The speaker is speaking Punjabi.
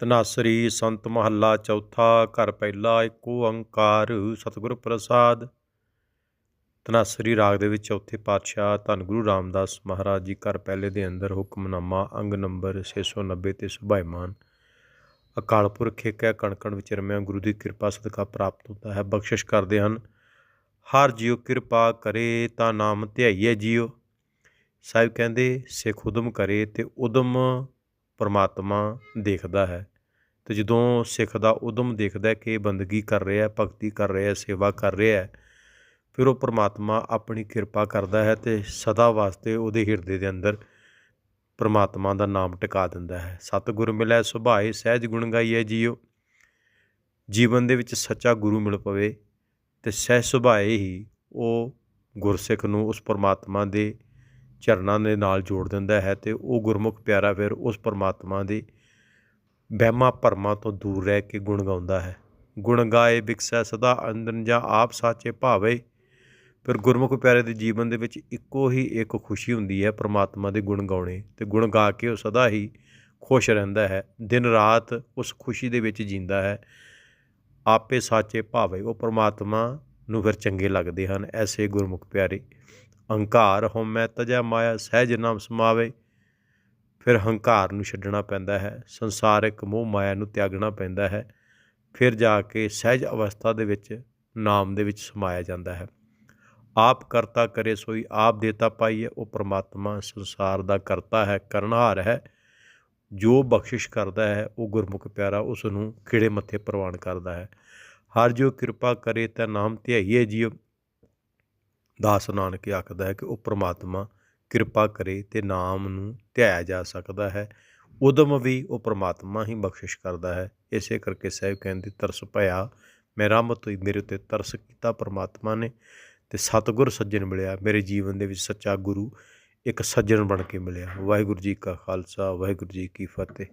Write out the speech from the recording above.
ਤਨਾਸਰੀ ਸੰਤ ਮਹੱਲਾ ਚੌਥਾ, ਘਰ ਪਹਿਲਾ ਏਕ ਓੰਕਾਰ ਸਤਿਗੁਰ ਪ੍ਰਸਾਦ। ਤਨਾਸਰੀ ਰਾਗ ਦੇ ਵਿੱਚ ਚੌਥੇ ਪਾਤਸ਼ਾਹ ਧੰਨ ਗੁਰੂ ਰਾਮਦਾਸ ਮਹਾਰਾਜ ਜੀ ਘਰ ਪਹਿਲੇ ਦੇ ਅੰਦਰ ਹੁਕਮਨਾਮਾ ਅੰਗ ਨੰਬਰ 690 ਤੇ ਸੁਭਾਈਮਾਨ। ਅਕਾਲ ਪੁਰਖ ਏਕ ਹੈ, ਕਣਕਣ ਕਣ ਵਿੱਚ ਰਮਿਆ, ਗੁਰੂ ਦੀ ਕਿਰਪਾ ਸਦਕਾ ਪ੍ਰਾਪਤ ਹੁੰਦਾ ਹੈ, ਬਖਸ਼ਿਸ਼ ਕਰਦੇ ਹਨ। ਹਰ ਜੀਉ ਕਿਰਪਾ ਕਰੇ ਤਾਂ ਨਾਮ ਧਿਆਈਏ ਜੀਉ। ਸਾਹਿਬ ਕਹਿੰਦੇ, ਸਿੱਖ ਉਦਮ ਕਰੇ ਤੇ ਉਦਮ ਪਰਮਾਤਮਾ ਦੇਖਦਾ ਹੈ। ਤੇ ਜਦੋਂ ਸਿੱਖ ਦਾ ਉਦਮ ਦੇਖਦਾ ਕਿ ਬੰਦਗੀ ਕਰ ਰਿਹਾ ਹੈ, ਭਗਤੀ ਕਰ ਰਿਹਾ ਹੈ, ਸੇਵਾ ਕਰ ਰਿਹਾ ਹੈ, ਫਿਰ ਉਹ ਪਰਮਾਤਮਾ ਆਪਣੀ ਕਿਰਪਾ ਕਰਦਾ ਹੈ ਤੇ ਸਦਾ ਵਾਸਤੇ ਉਹਦੇ ਹਿਰਦੇ ਦੇ ਅੰਦਰ ਪਰਮਾਤਮਾ ਦਾ ਨਾਮ ਟਿਕਾ ਦਿੰਦਾ ਹੈ। ਸਤਿਗੁਰ ਮਿਲੈ ਸੁਭਾਏ, ਸਹਿਜ ਗੁਣ ਗਾਈਐ ਜੀਓ ਜੀਵਨ ਦੇ ਵਿੱਚ ਸੱਚਾ ਗੁਰੂ ਮਿਲ ਪਵੇ ਤੇ ਸਹਿਜ ਸੁਭਾਏ ਹੀ ਉਹ ਗੁਰਸਿੱਖ ਨੂੰ ਉਸ ਪਰਮਾਤਮਾ ਦੇ ਚਰਨਾਂ ਦੇ ਨਾਲ ਜੋੜ ਦਿੰਦਾ ਹੈ ਤੇ ਉਹ ਗੁਰਮੁਖ ਪਿਆਰਾ ਫਿਰ ਉਸ ਪਰਮਾਤਮਾ ਦੀ ਵਹਿਮਾਂ ਭਰਮਾਂ ਤੋਂ ਦੂਰ ਰਹਿ ਕੇ ਗੁਣ ਗਾਉਂਦਾ ਹੈ। ਗੁਣ ਗਾਏ ਵਿਕਸੈ ਸਦਾ ਅੰਦਨ ਜਾਂ ਆਪ ਸਾਚੇ ਭਾਵੇ। ਫਿਰ ਗੁਰਮੁਖ ਪਿਆਰੇ ਦੇ ਜੀਵਨ ਦੇ ਵਿੱਚ ਇੱਕੋ ਹੀ ਇੱਕ ਖੁਸ਼ੀ ਹੁੰਦੀ ਹੈ ਪਰਮਾਤਮਾ ਦੇ ਗੁਣ ਗਾਉਣੇ। ਤੇ ਗੁਣ ਗਾ ਕੇ ਉਹ ਸਦਾ ਹੀ ਖੁਸ਼ ਰਹਿੰਦਾ ਹੈ। ਦਿਨ ਰਾਤ ਉਸ ਖੁਸ਼ੀ ਦੇ ਵਿੱਚ ਜੀਂਦਾ ਹੈ। ਆਪੇ ਸਾਚੇ ਭਾਵੇ, ਉਹ ਪਰਮਾਤਮਾ ਨੂੰ ਫਿਰ ਚੰਗੇ ਲੱਗਦੇ ਹਨ। ਐਸੇ ਗੁਰਮੁਖ ਪਿਆਰੇ ਹੰਕਾਰ ਹਉਮੈ ਤਜੈ ਮਾਇਆ, ਸਹਿਜ ਨਾਮ ਸਮਾਵੇ। ਫਿਰ ਹੰਕਾਰ ਨੂੰ ਛੱਡਣਾ ਪੈਂਦਾ ਹੈ, ਸੰਸਾਰਿਕ ਮੋਹ ਮਾਇਆ ਨੂੰ ਤਿਆਗਣਾ ਪੈਂਦਾ ਹੈ, ਫਿਰ ਜਾ ਕੇ ਸਹਿਜ ਅਵਸਥਾ ਦੇ ਵਿੱਚ ਨਾਮ ਦੇ ਵਿੱਚ ਸਮਾਇਆ ਜਾਂਦਾ ਹੈ। ਆਪ ਕਰਤਾ ਕਰੇ ਸੋਈ, ਆਪ ਦੇਤਾ ਪਾਈਏ ਉਹ ਪ੍ਰਮਾਤਮਾ ਸੰਸਾਰ ਦਾ ਕਰਤਾ ਹੈ, ਕਰਨਹਾਰ ਹੈ। ਜੋ ਬਖਸ਼ਿਸ਼ ਕਰਦਾ ਹੈ, ਉਹ ਗੁਰਮੁਖ ਪਿਆਰਾ ਉਸ ਨੂੰ ਖਿੜੇ ਮੱਥੇ ਪ੍ਰਵਾਨ ਕਰਦਾ ਹੈ। ਹਰ ਜੋ ਕਿਰਪਾ ਕਰੇ, ਤਾਂ ਨਾਮ ਧਿਆਈਏ ਜੀਓ। ਦਾਸ ਨਾਨਕ ਆਖਦਾ ਹੈ ਕਿ ਉਹ ਪ੍ਰਮਾਤਮਾ ਕਿਰਪਾ ਕਰੇ ਤੇ ਨਾਮ ਨੂੰ ਧਿਆਇਆ ਜਾ ਸਕਦਾ ਹੈ। ਉਦਮ ਵੀ ਉਹ ਪ੍ਰਮਾਤਮਾ ਹੀ ਬਖਸ਼ਿਸ਼ ਕਰਦਾ ਹੈ। ਇਸੇ ਕਰਕੇ ਸਾਹਿਬ ਕਹਿੰਦੇ, ਤਰਸ ਭਇਆ, ਮੈਂ ਰਹਿਮਤ ਹੋਈ ਮੇਰੇ ਉੱਤੇ ਤਰਸ ਕੀਤਾ ਪ੍ਰਮਾਤਮਾ ਨੇ ਤੇ ਸਤਿਗੁਰ ਸੱਜਣ ਮਿਲਿਆ। ਮੇਰੇ ਜੀਵਨ ਦੇ ਵਿੱਚ ਸੱਚਾ ਗੁਰੂ ਇੱਕ ਸੱਜਣ ਬਣ ਕੇ ਮਿਲਿਆ। ਵਾਹਿਗੁਰੂ ਜੀ ਕਾ ਖਾਲਸਾ, ਵਾਹਿਗੁਰੂ ਜੀ ਕੀ ਫਤਿਹ।